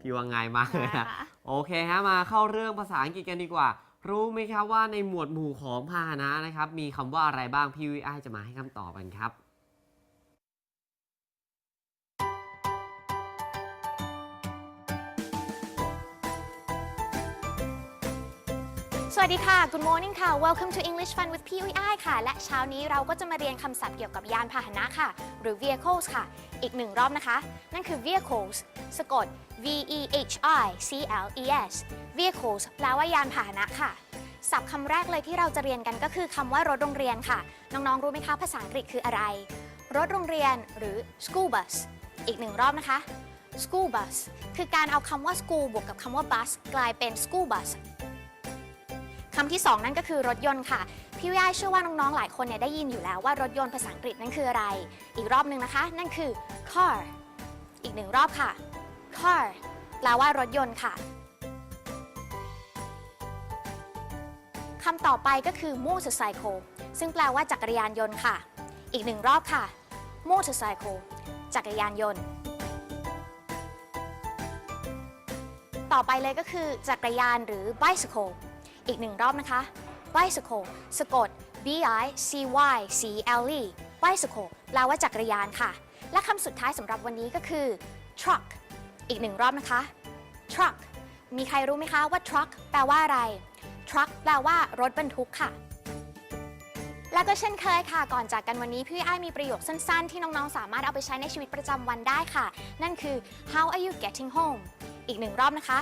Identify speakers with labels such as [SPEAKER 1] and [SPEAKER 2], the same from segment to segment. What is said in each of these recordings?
[SPEAKER 1] พี่ว่าง่ายมากเลยนะ
[SPEAKER 2] ค่ะ
[SPEAKER 1] โอเคฮะมาเข้าเรื่องภาษาอังกฤษกันดีกว่า รู้ไหมครับว่าในหมวดหมู่ของพาหนะนะครับ มีคำว่าอะไรบ้างพี่วิไอจะมาให้คำตอบกันครับ
[SPEAKER 2] สวัสดีค่ะ Good morning ค่ะ Welcome to English Fun with PUI ค่ะ และเช้านี้เราก็จะมาเรียนคำศัพท์เกี่ยวกับยานพาหนะค่ะ หรือ vehicles ค่ะ อีกหนึ่งรอบนะคะ นั่นคือ vehicles สะกด V E H I C L E S vehicles แปลว่ายานพาหนะค่ะศัพท์คำแรกเลยที่เราจะเรียนกันก็คือคำว่ารถโรงเรียนค่ะ น้องๆ รู้ไหมคะภาษาอังกฤษคืออะไร รถโรงเรียนหรือ school bus อีกหนึ่งรอบนะคะ school bus คือการเอาคำว่า school บวกกับคำว่า bus กลายเป็น school bus ำที่2นั่นก็คือรถยนต์ค่ะ พี่วิไอเชื่อว่าน้องๆ หลายคนเนี่ยได้ยินอยู่แล้วว่ารถยนต์ภาษาอังกฤษนั่นคืออะไร อีกรอบหนึ่งนะคะ นั่นคือ car อีกหนึ่งรอบค่ะ car แปลว่ารถยนต์ค่ะคำต่อไปก็คือ motorcycle ซึ่งแปลว่าจักรยานยนต์ค่ะ อีกหนึ่งรอบค่ะ motorcycle จักรยานยนต์ ต่อไปเลยก็คือจักรยานหรือ bicycle อีกหนึ่งรอบนะคะ bicycle สะกด b i c y c l e bicycle แปลว่าจักรยานค่ะ และคำสุดท้ายสำหรับวันนี้ก็คือ truck อีกหนึ่งรอบนะคะ truck มีใครรู้ไหมคะว่า truck แปลว่าอะไร truck แปลว่ารถบรรทุกค่ะ แล้วก็เช่นเคยค่ะ ก่อนจากกันวันนี้พี่อ้ายมีประโยคสั้นๆ ที่น้องๆ สามารถเอาไปใช้ในชีวิตประจำวันได้ค่ะ นั่นคือ how are you getting home อีกหนึ่งรอบนะคะ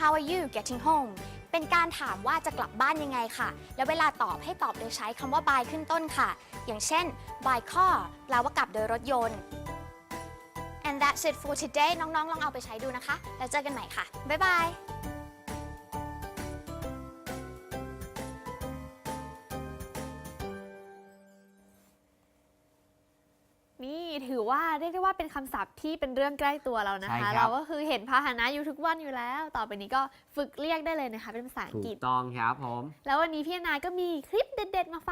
[SPEAKER 2] how are you getting home เป็นการถามว่าจะกลับบ้านยังไงค่ะ แล้วเวลาตอบให้ตอบโดยใช้คำว่า by ขึ้นต้นค่ะ อย่างเช่น by car แปลว่ากลับโดยรถยนต์ and that's it for today น้องๆ ลองเอาไปใช้ดูนะคะ แล้วเจอกันใหม่ค่ะ บ๊ายบาย
[SPEAKER 3] ถือว่าเรียกได้ว่าเป็นคำศัพท์ที่เป็นเรื่องใกล้ตัวเรานะ
[SPEAKER 1] ใช่
[SPEAKER 3] คะ
[SPEAKER 1] ครับ
[SPEAKER 3] เราก็คือเห็นพาหนะอยู่ทุกวันอยู่แล้ว ต่อไปนี้ก็ฝึกเรียกได้เลยนะคะ เป็นภาษาอัง
[SPEAKER 1] ถู
[SPEAKER 3] กฤษ
[SPEAKER 1] กต้องครับผม
[SPEAKER 3] แล้ววันนี้พี่นาก็มีคลิปเด็ดๆมาฝาก